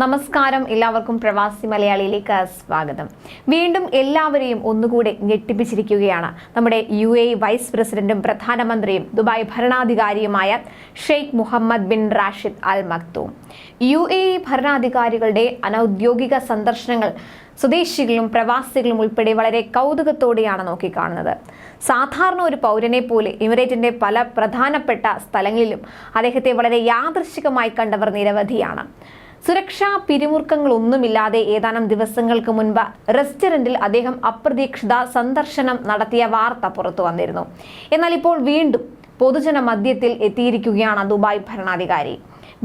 നമസ്കാരം. എല്ലാവർക്കും പ്രവാസി മലയാളിയിലേക്ക് സ്വാഗതം. വീണ്ടും എല്ലാവരെയും ഒന്നുകൂടെ ഞെട്ടിപ്പിച്ചിരിക്കുകയാണ്. നമ്മുടെ യു എ വൈസ് പ്രസിഡന്റും പ്രധാനമന്ത്രിയും Dubai ഭരണാധികാരിയുമായ Sheikh Mohammed bin Rashid Al Maktoum U A ഭരണാധികാരികളുടെ അനൌദ്യോഗിക സന്ദർശനങ്ങൾ സ്വദേശികളും പ്രവാസികളും ഉൾപ്പെടെ വളരെ കൗതുകത്തോടെയാണ് നോക്കിക്കാണുന്നത്. സാധാരണ ഒരു പൗരനെ പോലെ എമിറേറ്റിന്റെ പല പ്രധാനപ്പെട്ട സ്ഥലങ്ങളിലും അദ്ദേഹത്തെ വളരെ യാദൃശികമായി കണ്ടവർ നിരവധിയാണ്. സുരക്ഷാ പിരിമുറുക്കങ്ങളൊന്നുമില്ലാതെ ഏതാനും ദിവസങ്ങൾക്ക് മുൻപ് റെസ്റ്റോറന്റിൽ അദ്ദേഹം അപ്രതീക്ഷിത സന്ദർശനം നടത്തിയ വാർത്ത പുറത്തു വന്നിരുന്നു. എന്നാൽ ഇപ്പോൾ വീണ്ടും പൊതുജന മധ്യത്തിൽ എത്തിയിരിക്കുകയാണ് ദുബായ് ഭരണാധികാരി.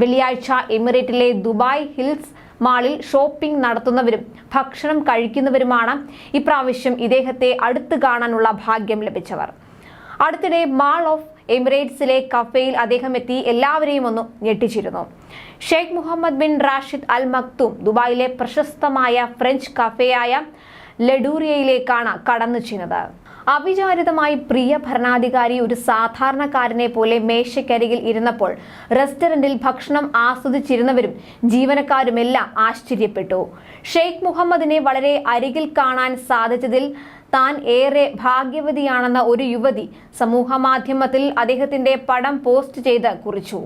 വെള്ളിയാഴ്ച എമിറേറ്റിലെ ദുബായ് ഹിൽസ് മാളിൽ ഷോപ്പിംഗ് നടത്തുന്നവരും ഭക്ഷണം കഴിക്കുന്നവരുമാണ് ഇപ്രാവശ്യം ഇദ്ദേഹത്തെ അടുത്ത് കാണാനുള്ള ഭാഗ്യം ലഭിച്ചവർ. അടുത്തിടെ മാൾ ഓഫ് എമിറേറ്റ്സിലെ കഫയിൽ അദ്ദേഹം എത്തി എല്ലാവരെയും ഒന്ന് ഞെട്ടിച്ചിരുന്നു. Sheikh Mohammed bin Rashid Al Maktoum ദുബായിലെ പ്രശസ്തമായ ഫ്രഞ്ച് കഫേയായ ലഡൂറിയയിലേക്കാണ് കടന്നു ചെന്നത്. അവിചാരിതമായി പ്രിയ ഭരണാധികാരി ഒരു സാധാരണക്കാരനെ പോലെ മേശക്കരികിൽ ഇരുന്നപ്പോൾ റെസ്റ്റോറന്റിൽ ഭക്ഷണം ആസ്വദിച്ചിരുന്നവരും ജീവനക്കാരുമെല്ലാം ആശ്ചര്യപ്പെട്ടു. ഷെയ്ഖ് മുഹമ്മദിനെ വളരെ അരികിൽ കാണാൻ സാധിച്ചതിൽ താൻ ഏറെ ഭാഗ്യവതിയാണെന്ന ഒരു യുവതി സമൂഹമാധ്യമത്തിൽ അദ്ദേഹത്തിന്റെ പടം പോസ്റ്റ് ചെയ്ത് കുറിച്ചു.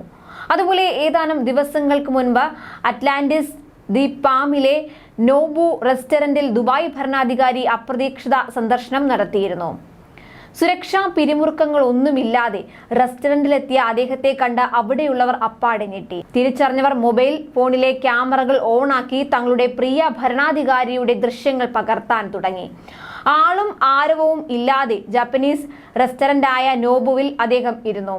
അതുപോലെ ഏതാനും ദിവസങ്ങൾക്ക് മുൻപ് അറ്റ്ലാന്റിസ് ദി പാമിലെ നോബു റെസ്റ്റോറന്റിൽ ദുബായ് ഭരണാധികാരി അപ്രതീക്ഷിത സന്ദർശനം നടത്തിയിരുന്നു. സുരക്ഷാ പിരിമുറുക്കങ്ങൾ ഒന്നുമില്ലാതെ റെസ്റ്റോറന്റിലെത്തിയ അദ്ദേഹത്തെ കണ്ട് അവിടെയുള്ളവർ അപ്പാടെ ഞെട്ടി. തിരിച്ചറിഞ്ഞവർ മൊബൈൽ ഫോണിലെ ക്യാമറകൾ ഓണാക്കി തങ്ങളുടെ പ്രിയ ഭരണാധികാരിയുടെ ദൃശ്യങ്ങൾ പകർത്താൻ തുടങ്ങി. ആളും ആരവവും ഇല്ലാതെ ജാപ്പനീസ് റെസ്റ്റോറന്റായ നോബുവിൽ അദ്ദേഹം ഇരുന്നു.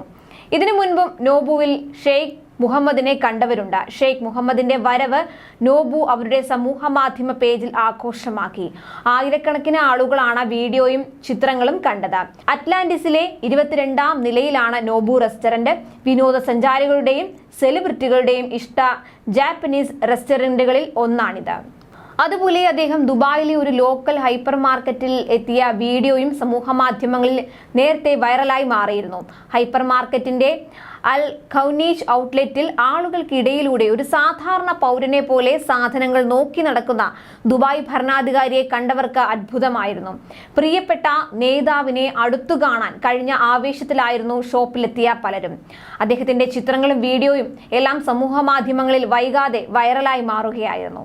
ഇതിനു മുൻപും നോബുവിൽ ഷെയ്ഖ് മുഹമ്മദിനെ കണ്ടവരുണ്ട്. ഷെയ്ഖ് മുഹമ്മദിന്റെ വരവ് നോബു അവരുടെ സമൂഹ മാധ്യമ പേജിൽ ആഘോഷമാക്കി. ആയിരക്കണക്കിന് ആളുകളാണ് വീഡിയോയും ചിത്രങ്ങളും കണ്ടത്. അറ്റ്ലാന്റിസിലെ ഇരുപത്തിരണ്ടാം നിലയിലാണ് നോബു റെസ്റ്റോറന്റ്. വിനോദസഞ്ചാരികളുടെയും സെലിബ്രിറ്റികളുടെയും ഇഷ്ട ജാപ്പനീസ് റെസ്റ്റോറന്റുകളിൽ ഒന്നാണിത്. അതുപോലെ അദ്ദേഹം ദുബായിലെ ഒരു ലോക്കൽ ഹൈപ്പർ മാർക്കറ്റിൽ എത്തിയ വീഡിയോയും സമൂഹ മാധ്യമങ്ങളിൽ നേരത്തെ വൈറലായി മാറിയിരുന്നു. ഹൈപ്പർ മാർക്കറ്റിന്റെ അൽ ഖൗനീജ് ഔട്ട്ലെറ്റിൽ ആളുകൾക്കിടയിലൂടെ ഒരു സാധാരണ പൗരനെ പോലെ സാധനങ്ങൾ നോക്കി നടക്കുന്ന ദുബായ് ഭരണാധികാരിയെ കണ്ടവർക്ക് അത്ഭുതമായിരുന്നു. പ്രിയപ്പെട്ട നേതാവിനെ അടുത്തു കാണാൻ കഴിഞ്ഞ ആവേശത്തിലായിരുന്നു ഷോപ്പിലെത്തിയ പലരും. അദ്ദേഹത്തിന്റെ ചിത്രങ്ങളും വീഡിയോയും എല്ലാം സമൂഹ മാധ്യമങ്ങളിൽ വൈകാതെ വൈറലായി മാറുകയായിരുന്നു.